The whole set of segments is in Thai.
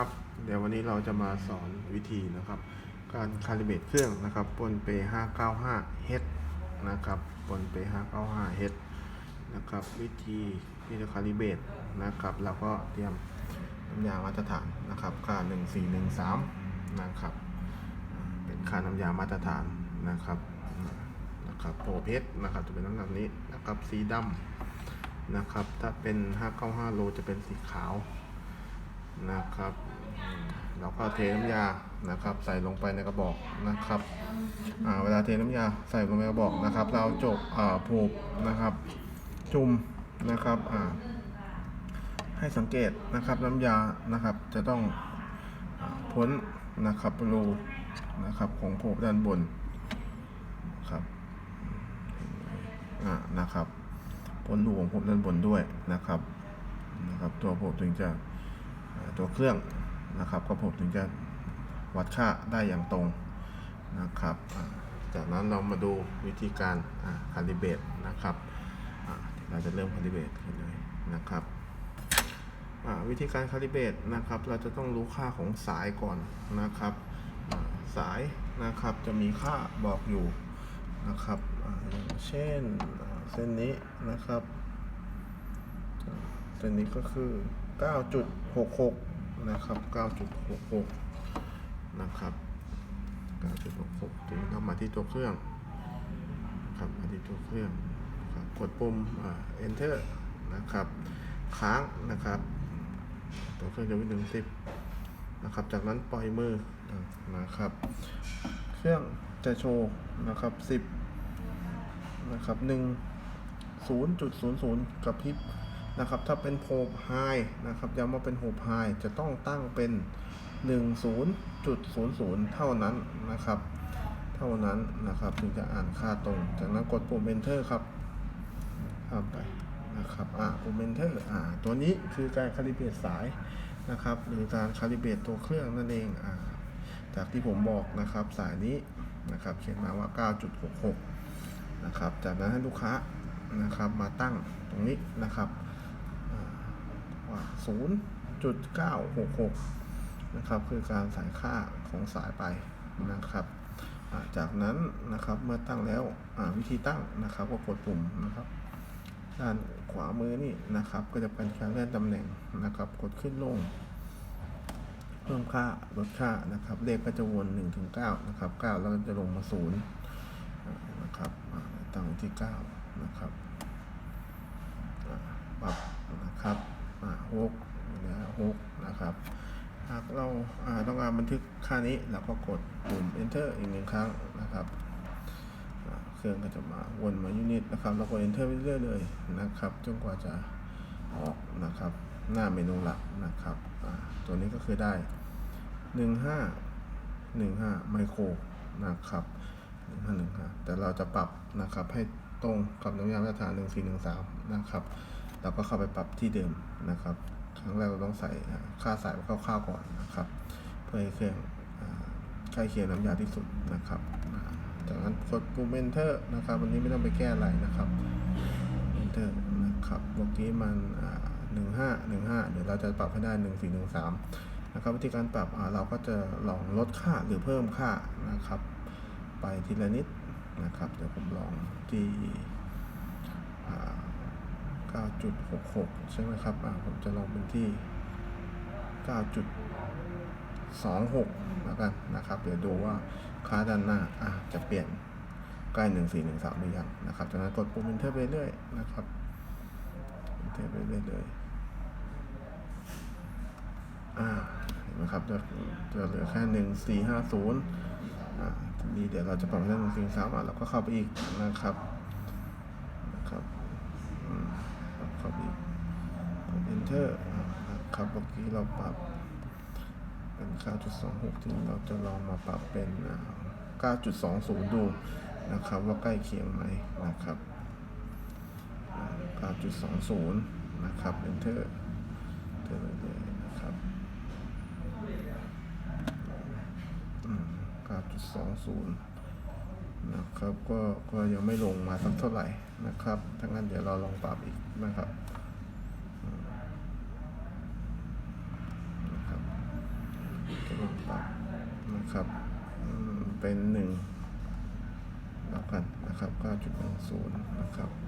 ครับ เดี๋ยววันนี้เราจะมาสอนวิธีนะครับ การคาลิเบตเครื่องนะครับบนเป 595H นะครับบนเป 595H นะครับวิธีที่จะคาลิเบตนะครับเราก็เตรียมน้ำยามาตรฐานนะครับค่า 1413นะครับเป็นค่าน้ำยามาตรฐานนะครับนะครับโปรเพชรนะครับจะเป็นน้ำแบบนี้นะครับสีดำนะครับถ้าเป็น 595โลจะเป็นสีขาว นะครับอืมแล้วก็เทน้ำยานะครับ ใส่ลงไปในกระบอกนะครับเวลาเทน้ำยาใส่ลงในกระบอกนะครับ เราจบผูกนะครับ จุ่มนะครับให้สังเกตนะครับน้ำยานะครับ จะต้องอพ้นนะครับรูนะครับของโพบด้านบนครับอ่านะครับพ้นรูของโพบด้านบนด้วยนะครับนะครับ ตัวโพบถึงจะ ตัวเครื่องนะครับก็โพบถึงจะวัดค่าได้อย่างตรงนะครับจากนั้นเรามาดูวิธีการคาลิเบตนะครับเราจะเริ่มคาลิเบตกันเลยนะครับวิธีการคาลิเบตนะครับ เราจะต้องรู้ค่าของสายก่อนนะครับสายนะครับจะมีค่าบอกอยู่นะครับเช่นเส้นนี้นะครับเส้นนี้ก็คือ 9.66 นะครับ 9.66 นะครับ 9.66ถึงเข้ามาที่ตัวเครื่องครับมาที่ตัวเครื่องครับกดปุ่มอ่า enter นะครับ ค้างนะครับ ตัวเครื่องจะวิ่งถึงสิบนะครับ จากนั้นปล่อยมือนะครับ เครื่องจะโชว์นะครับสิบนะครับหนึ่งศูนย์จุดศูนย์ศูนย์กับพริบ นะครับถ้าเป็นโฮปไฮนะครับย้ำว่าเป็นโฮปไฮจะต้องตั้งเป็นหนึ่งศูนย์จุดศูนย์ศูนย์เท่านั้นนะครับ เท่านั้นนะครับถึงจะอ่านค่าตรง จากนั้นกดปุ่ม enter ครับข้ามไปนะครับอ่าปุ่ม enter อ่าตัวนี้คือการคาลิเบรตสายนะครับหรือการคาลิเบรตตัวเครื่องนั่นเองอ่าจากที่ผมบอกนะครับสายนี้นะครับเขียนมาว่า 9.66 นะครับ จากนั้นให้ลูกค้านะครับมาตั้งตรงนี้นะครับ ว่า 0.966 นะครับ คือการใส่ค่าของสายไปนะครับ จากนั้นนะครับเมื่อตั้งแล้ววิธีตั้งนะครับ ก็กดปุ่มนะครับด้านขวามือนี่นะครับ ก็จะเป็นการเลื่อนตำแหน่งนะครับ กดขึ้นลง เพิ่มค่าลดค่านะครับ เลขก็จะวน1ถึง9นะครับ9แล้วก็จะลงมา0นะครับตั้งที่9นะครับปรับนะครับ อ่า6นะ6นะครับ หากเราต้องการบันทึกค่านี้เราก็กดปุ่ม enter อีกหนึ่งครั้งนะครับเครื่องก็จะมาวนมายูนิตนะครับแล้วก็ enter ไปเรื่อยๆเลยนะครับจนกว่าจะออกนะครับ หน้าเมนูหลักนะครับตัวนี้ก็คือได้ 15 15 ไมโครนะครับ1515 แต่เราจะปรับนะครับให้ตรงกับน้ำยามาตรฐาน1413 นะครับ เราก็เข้าไปปรับที่เดิมนะครับ ครั้งแรกเราต้องใส่ค่าสายคร่าวๆก่อนนะครับ เพื่อให้เครื่องอ่าใกล้เคียงน้ำยาที่สุดนะครับ จากนั้นกดปุ่ม enter นะครับวันนี้ไม่ต้องไปแก้อะไรนะครับ enter นะครับเมื่อกี้มันหนึ่งห้าหนึ่งห้าเดี๋ยวเราจะปรับให้ได้หนึ่งสี่หนึ่งสามนะครับวิธีการปรับเราก็จะลองลดค่าหรือเพิ่มค่านะครับ ไปทีละนิดนะครับ เดี๋ยวผมลองที่อ่า 9.66 ใช่ไหมครับ อ่าผมจะลองเป็นที่ 9.26แล้วกันนะครับ เดี๋ยวดูว่าค่าด้านหน้าอะจะเปลี่ยนใกล้ 1413หรือยังนะครับจากนั้นกดปุ่ม enter ไปเรื่อยนะครับ enter ไปเรื่อยเลยอ่าเห็นไหมครับจะจะเหลือแค่ 1450อ่าทีนี้เดี๋ยวเราจะปรับให้ได้1413อะเราก็เข้าไปอีกนะครับอืมเข้าไปอีก กด enter อ่านะครับเมื่อกี้เราปรับเป็น 9.26 ที่เราจะลองมาปรับเป็น 9.20 ดูนะครับว่าใกล้เคียงไหมนะครับ 9.20 นะครับ enter enter ไปเลยนะครับ 9.20 นะครับ ก็ก็ยังไม่ลงมาสักเท่าไหร่นะครับถ้างั้นเดี๋ยวเราลองปรับอีกนะครับอืมนะครับ ลองปรับ นะครับเป็นหนึ่งแล้วกันนะครับ9.10นะครับ9.10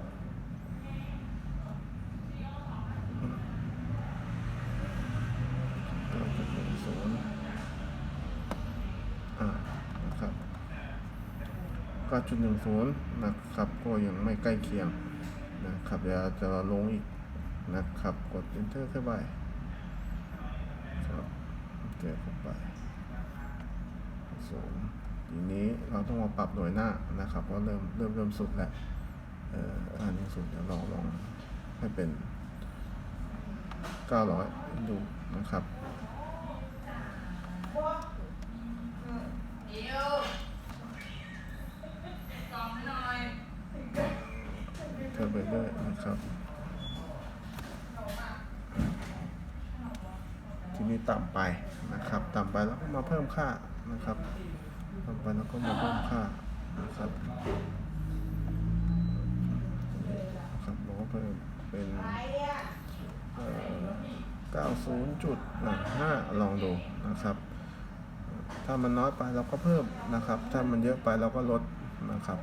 อ่านะครับ9.10นะครับก็ยังไม่ใกล้เคียงนะครับเดี๋ยวจะลงอีกนะครับกด enter เข้าไป เก็บเข้าไปสูงทีนี้เราต้องมาปรับหน่วยหน้านะครับเพราะเริ่มเริ่มเริ่มสุดแล้วเอ่ออันนี้สุดเดี๋ยวลองลองให้เป็น900ดูนะครับเดี๋ยวกล่อหน่อยเพิ่มไปเรื่อยนะครับ ที นี้ต่ำไปนะครับ ต่ำไปแล้วก็มาเพิ่มค่านะครับต่ำไปแล้วก็มาเพิ่มค่านะครับครับเราก็เพิ่มเป็นเอ่อ90จุดห้าลองดูนะครับ ถ้ามันน้อยไปเราก็เพิ่มนะครับ ถ้ามันเยอะไปเราก็ลดนะครับ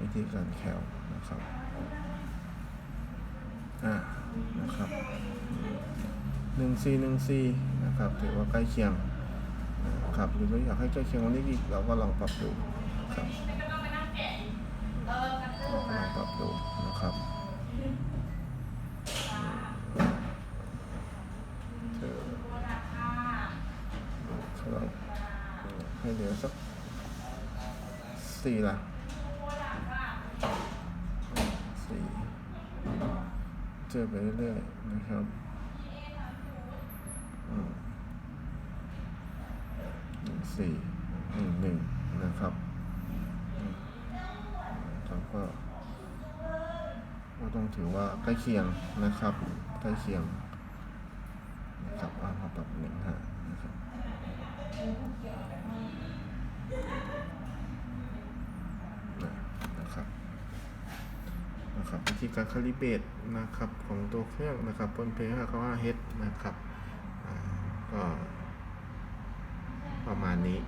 วิธีการแคลนะครับ 1414นะครับถือว่าใกล้เคียงนะครับหรือเราอยากให้ใกล้เคียงกว่านี้อีกเราก็ลองปรับดูครับลองปรับดูนะครับให้เหลือสักสี่ละสี่เจอไปเรื่อยๆนะครับ สี่หนึ่งหนึ่งนะครับอืมครับก็ก็ต้องถือว่าใกล้เคียงนะครับใกล้เคียงนะครับอ่ามาปรับหนึ่งห้านะครับนะครับนะครับวิธีการคาลิเบรตนะครับของตัวเครื่องนะครับบนเพลง595 H นะครับก็ ประมาณนี้